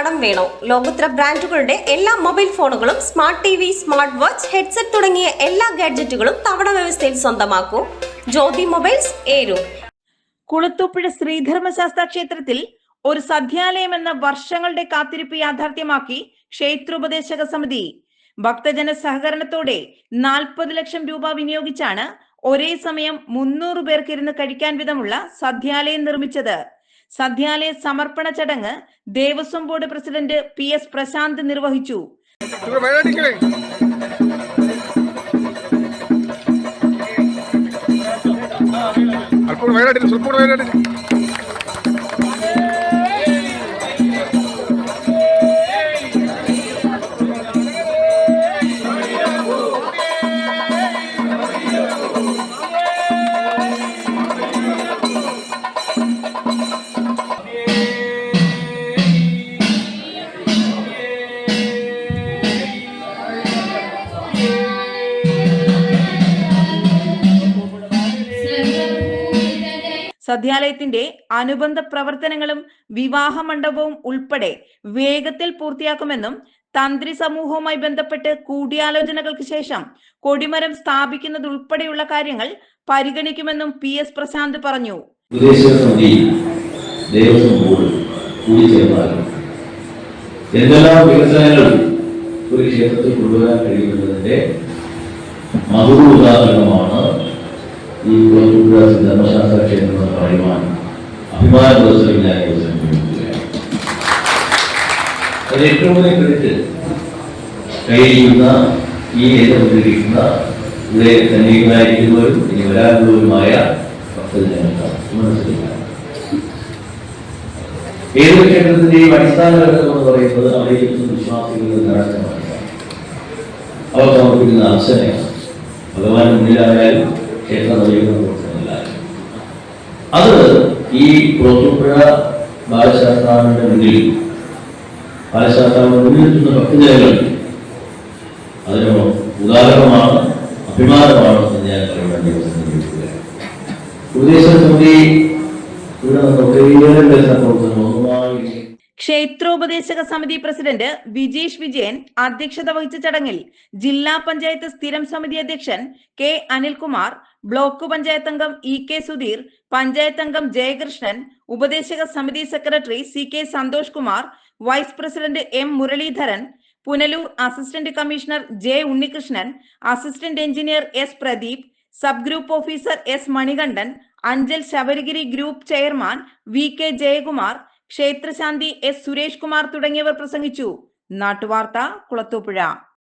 കടം വേണോ? ലോകോത്തര ബ്രാൻഡുകളുടെ എല്ലാ മൊബൈൽ ഫോണുകളും smart T V smart watch headset തുടങ്ങിയ എല്ലാ ഗാഡ്ജറ്റുകളും തവണ വ്യവസ്ഥയിൽ സ്വന്തമാക്കൂ. ജ്യോതി മൊബൈൽസ് ഏരു. കുളത്തൂപ്പുഴ ശ്രീധർമ്മശാസ്ത്ര ക്ഷേത്രത്തിൽ ഒരു സദ്യാലയം എന്ന വർഷങ്ങളുടെ കാത്തിരിപ്പ് യാഥാർത്ഥ്യമാക്കി ക്ഷേത്രോപദേശക സമിതി. ഭക്തജന സഹകരണത്തോടെ നാൽപ്പത് ലക്ഷം രൂപ വിനിയോഗിച്ചാണ് ഒരേ സമയം മുന്നൂറ് പേർക്ക് ഇരുന്ന് കഴിക്കാൻ വിധമുള്ള സദ്യാലയം നിർമ്മിച്ചത്. സദ്യാലയ സമർപ്പണ ചടങ്ങ് Devaswom board president P S Prashanth നിർവഹിച്ചു. അല്പം സദ്യാലയത്തിന്റെ അനുബന്ധ പ്രവർത്തനങ്ങളും വിവാഹ മണ്ഡപവും ഉൾപ്പെടെ വേഗത്തിൽ പൂർത്തിയാക്കുമെന്നും തന്ത്രി സമൂഹവുമായി ബന്ധപ്പെട്ട് കൂടിയാലോചനകൾക്ക് ശേഷം കൊടിമരം സ്ഥാപിക്കുന്നത് ഉൾപ്പെടെയുള്ള കാര്യങ്ങൾ പരിഗണിക്കുമെന്നും പി എസ് പ്രശാന്ത് പറഞ്ഞു. എന്തെല്ലാം വികസനങ്ങൾ ഒരു ക്ഷേത്രത്തിൽ കൊണ്ടുവരാൻ കഴിയുമെന്നതിന്റെ മധുര ഉദാഹരണമാണ് ഈ കുളത്തൂപ്പുഴ ധർമ്മശാസ്ത്ര ക്ഷേത്രം പറയുവാൻ അഭിമാന ദിവസം ഞാൻ അതിൽ ഏറ്റവും വലിയ ക്രെഡിറ്റ് കഴിയുന്ന ഈ നേതൃത്വത്തിലിരിക്കുന്ന ഇവിടെ സന്നിഹിതരായിരിക്കുന്നവരും ഇനി വരാനുള്ളവരുമായ ഏതൊരു ക്ഷേത്രത്തിന്റെയും അടിസ്ഥാന ഘടകം എന്ന് പറയുന്നത് അവിടെ ഇരിക്കുന്ന വിശ്വാസികളുടെ നടക്കമാണ് അവർ സമർപ്പിക്കുന്ന അർച്ചനയാണ്. ഭഗവാൻ മുന്നിലായാലും ക്ഷേത്ര അത് ഈ കുളത്തൂപ്പുഴ ബാലശാസ്ത്രാവിന്റെ മുന്നിൽ ബാലശാസ്ത്രാവിന്റെ മുന്നിൽ എത്തുന്ന ഭക്തജനങ്ങൾ അതിന് ഉദാഹരണമാണ് അഭിമാനമാണ് എന്ന് ഞാൻ നിർവഹിക്കുകയാണ് ഉപദേശ സമിതി ഇവിടെ നമുക്ക് പ്രവർത്തനങ്ങൾ ഒന്നുമായി ക്ഷേത്രോപദേശക സമിതി പ്രസിഡന്റ് വിജീഷ് വിജയൻ അധ്യക്ഷത വഹിച്ച ചടങ്ങിൽ ജില്ലാ പഞ്ചായത്ത് സ്ഥിരം സമിതി അധ്യക്ഷൻ കെ അനിൽകുമാർ ബ്ലോക്ക് പഞ്ചായത്ത് അംഗം ഇ കെ സുധീർ പഞ്ചായത്ത് അംഗം ജയകൃഷ്ണൻ ഉപദേശക സമിതി secretary C K Santhosh Kumar vice president M Muraleedharan Punalur assistant commissioner J Unnikrishnan assistant engineer S Pradeep sub group officer S Manikandan Anchal Sabarigiri group chairman V K Jayakumar ക്ഷേത്രശാന്തി S Suresh Kumar തുടങ്ങിയവർ പ്രസംഗിച്ചു. നാട്ടുവാർത്ത കുളത്തൂപ്പുഴ.